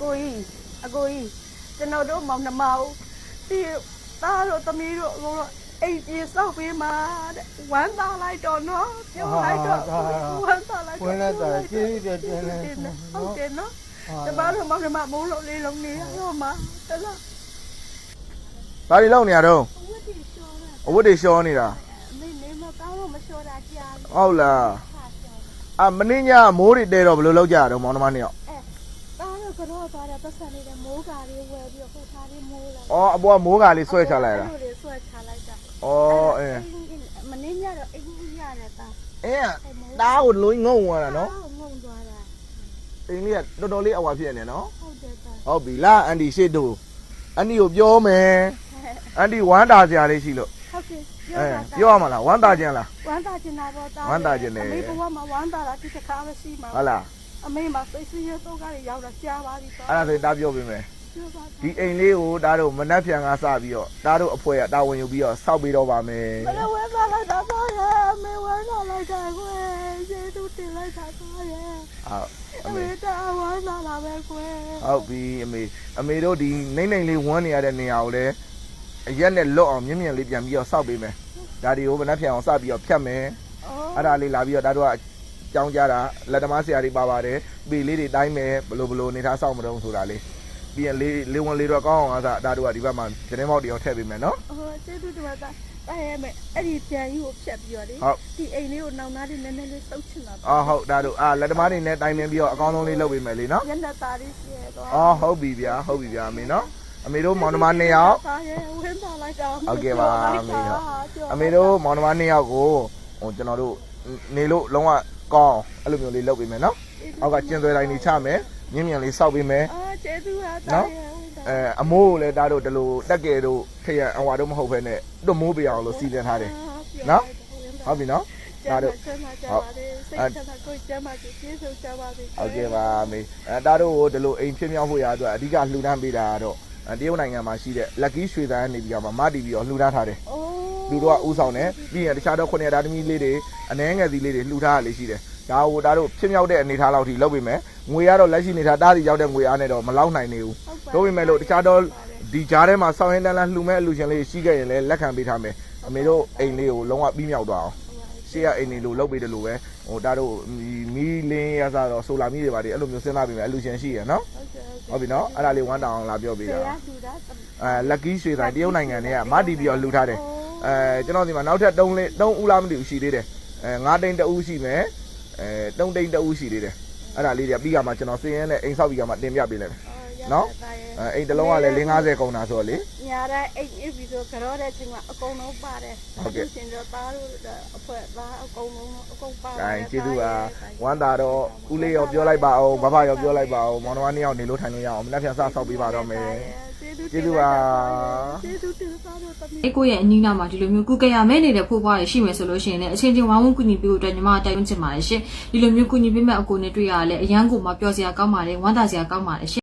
ကိုကြီးအကိုကြီးကျွန်တော်တို့မောင်နှမဦးဒီသားတို့သမီးတို့အကုန်လုံးအိမ်ပြေဆောက်ပေးမှာတဲ့ဝမ်းသာလိုက်တော့နော်ပြောလိုက်တော့ဝမ်းသာလိုက်ဝင်လာတာကျေးဇူးတင်တယ်ဟုတ်တယ်နော်ကျမတို့မောင်နှမမိုးလုံးလေးလုံးနေရောမှာတလားဘာတွေလောက်နေရတော့ဝတ်တီရှောတာအဝတ်တွေရှောနေတာမင်းနေမကောင်းလို့မရှောတာကြာပြီဟုတ်လားခါရှောတာအမင်းညမိုးတွေတဲတော့ဘယ်လိုလောက်ကြရတော့မောင်နှမနှစ်ယောက်အဲတားတော့ ကတော့သွားတယ်ပတ်စံနေတဲ့မိုးကာလေးဝယ်ပြီးတော့ဟိုထားလေးမိုးလာအော်အပေါ်ကမိုးကလေးဆွဲချလိုက်တာအဲ့လိုလေးဆွဲချလိုက်တာအော်အဲမနေညတော့အိမ်ကြီးရတယ်တာအဲတားကိုလိုငုံသွားတာနော်ငုံသွားတာအင်းလေးကတော်တော်လေးအဝါဖြစ်နေနော်ဟုတ်တယ်တာဟုတ်ပြီလားအန်ဒီရှစ်တို့အန်ဒီကိုပြောမယ်အန်ဒီဝမ်းတာစရာလေးရှိလို့ဟုတ်ကဲ့အဲပြောတာပြောရမလားဝမ်းတာခြင်းလားဝမ်းသာကျင်တာပေါ့တာဝမ်းသာကျင်တယ်အမေဘဝမှာဝမ်းသာတာဒီတစ်ခါပဲရှိမှာဟုတ်လား အမေမှာစိတ်ဆင်းရဲတော့ကားတွေရောက်တာကြားပါပြီတော့အဲ့ဒါဆိုရင်တားပြောပေးမယ်ပြောပါဒီအိမ်လေးကိုတားတို့မနှက်ဖြန်ကစပြီးတော့တားတို့အဖွဲကတာဝန်ယူပြီးတော့စောက်ပေးတော့ပါမယ်မလည်းဝမ်းသာလိုက်တာတော့ရဲ့အမေဝမ်းသာလိုက်တာကွယ်ကျေးဇူးတင်လိုက်တာတော့ရဲ့ဟုတ်အအမေမေတာဝမ်းသာလာပဲကွယ်ဟုတ်ပြီအမေအမေတို့ဒီနှိမ့်နှိမ့်လေးဝန်းနေရတဲ့နေရာကိုလည်းအရက်နဲ့လွတ်အောင်မြင့်မြင့်လေးပြန်ပြီးတော့စောက်ပေးမယ်ဒါတွေကိုမနှက်ဖြန်အောင်စပြီးတော့ဖြတ်မယ်အဲ့ဒါလေးလာပြီးတော့ဒါတို့က ကြောင်းကြတာလက်သမားဆရာတွေပါပါတယ်ပေလေးတွေတိုင်းမယ်ဘလို့ဘလို့နေသားစောင့်မတုံးဆိုတာလေးပြီးရင်လေးလေးဝင်လေးတော့ကောင်းအောင်အားစားဒါတို့ကဒီဘက်မှာတင်းမောက်တွေရောထည့်ပေးမယ်နော်ဟိုကျေးဇူးတင်ပါတာအဲ့ရမယ်အဲ့ဒီပြန်ကြီးကိုဖြတ်ပြီးတော့လေဟုတ်ဒီအိမ်လေးကိုနောင်သားလေးနည်းနည်းလေးစုပ်ချင်တာအော်ဟုတ်ဒါတို့အာလက်သမားတွေနဲ့တိုင်းပင်ပြီးတော့အကောင်းဆုံးလေးလုပ်ပေးမယ်လေနော်ညနေသားလေးရှိရတော့အော်ဟုတ်ပြီဗျာဟုတ်ပြီဗျာအမေနော်အမေတို့မောင်နှမနှစ်ယောက်သားရဲ့ဝင်းပါလိုက်တာဟုတ်ကဲ့ပါအမေဟုတ်အမေတို့မောင်နှမနှစ်ယောက်ကိုဟိုကျွန်တော်တို့နေလို့လုံးဝ ကောင်းအဲ့လိုမျိုးလေးလုပ်ပေးမယ်နော်အောက်ကကျင်သွဲတိုင်းနေချမယ်မြင့်မြင့်လေးစောက်ပေးမယ်အာကျေးဇူးဟာနော်သားရဲ့ဝင်းပါအဲအမိုးကိုလည်းဒါတို့ဒီလိုတက်ကယ်တို့ထရအဝါတို့မဟုတ်ဘဲနဲ့တွမိုးပြအောင်လို့စီစဉ်ထားတယ်နော်ဟုတ်ပြီနော်ဒါဒါတို့တို့ကျမကျပါတယ်စိတ်ချမ်းသာကိုကျမစီကျေးဇူးကြပါစေဟုတ်ကဲ့ပါမေအဲဒါတို့ကိုဒီလိုအိမ်ဖြစ်မြောက်ဖို့ရအတွက်အဓိကလှူဒန်းပေးတာကတော့အဲတရုတ်နိုင်ငံမှာရှိတဲ့ Lucky ရွှေသန်းနေပြီးတော့မတီးပြီးတော့လှူဒန်းထားတယ်အိုး လူတို့ကဥဆောင်တယ်ပြီးရင်တခြားတော့ခုနှစ်ဓာတ်သမီးလေးတွေအနှဲငယ်စီလေးတွေလှူထားရလေးရှိတယ်ဒါကိုဒါတို့ဖြစ်မြောက်တဲ့အနေထားလောက်ထိလုပ်ပေးမယ်ငွေကတော့လက်ရှိအနေထားတားစီရောက်တဲ့ငွေအားနဲ့တော့မလောက်နိုင်နေဘူးတို့ပေမဲ့လို့တခြားတော့ဒီကြားထဲမှာဆောင်းရင်တန်းလန်းလှူမဲ့အလူရှင်လေးရှိခဲ့ရင်လည်းလက်ခံပေးထားမယ်အမေတို့အိမ်လေးကိုလုံးဝပြီးမြောက်သွားအောင်ရှေ့ကအိမ်လေးလိုလုပ်ပေးတယ်လို့ပဲဟိုဒါတို့မီးလင်းရစားတော့ဆိုလာမီးတွေပါတယ်အဲ့လိုမျိုးစဉ်းစားပေးမယ်အလူရှင်ရှိရနော်ဟုတ်ကဲ့ဟုတ်ကဲ့ဟုတ်ပြီနော်အဲ့ဒါလေးဝမ်းတောင်အောင်လာပြောပေးဆတာရာလူတာအဲလက်ကီးရွှေဆိုင်တရုတ်နိုင်ငံတွေကမတီးပြီးတော့လှူထားတယ် အဲကျွန်တော်ဒီမှာနောက်ထပ်3လေး3ဦးလားမသိဘူးရှိသေးတယ်အဲ9တိန်2ဦးရှိမယ်အဲ3တိန်2ဦးရှိသေးတယ်အဲ့ဒါလေးတွေပြီးကမှကျွန်တော်စည်ရင်နဲ့အိမ်ဆောက်ပြီးကမှတင်ပြပေးလိုက်မယ်နော်အဲအိမ်တစ်လုံးကလည်း4 50ကုန်တာဆိုတော့လေညာတဲ့အိမ်အပြီးဆိုကြောတဲ့ချိန်မှာအကုန်လုံးပါတယ်ဟုတ်ကဲ့ရှင်တော့သားတို့အဖွဲသားအကုန်လုံးအကုန်ပါ။ဒါရင်ကျေးဇူးပါ။ဝမ်းသာတော့ဦးလေးရောပြောလိုက်ပါအောင်ဘဘရောပြောလိုက်ပါအောင်မောင်နှမနှစ်ယောက်နေလို့ထိုင်လို့ရအောင်မနှက်ဖြန်စဆောက်ပေးပါတော့မယ် ကျေးဇူးပါကျေးဇူးတင်သားတို့တမီးအဲကိုယ့်ရဲ့အနီးနားမှာဒီလိုမျိုးကုကရမဲနေတဲ့ဖိုးဖွားတွေရှိမယ်ဆိုလို့ရှိရင်လည်းအချင်းချင်းဝိုင်းဝန်းကူညီပေးဖို့အတွက်ညီမကတိုက်တွန်းချင်ပါတယ်ရှင်ဒီလိုမျိုးကူညီပေးမဲ့အကူနဲ့တွေ့ရတာလည်းအရန်ကိုမှပျော်စရာကောင်းပါတယ်ဝမ်းသာစရာကောင်းပါတယ်ရှင်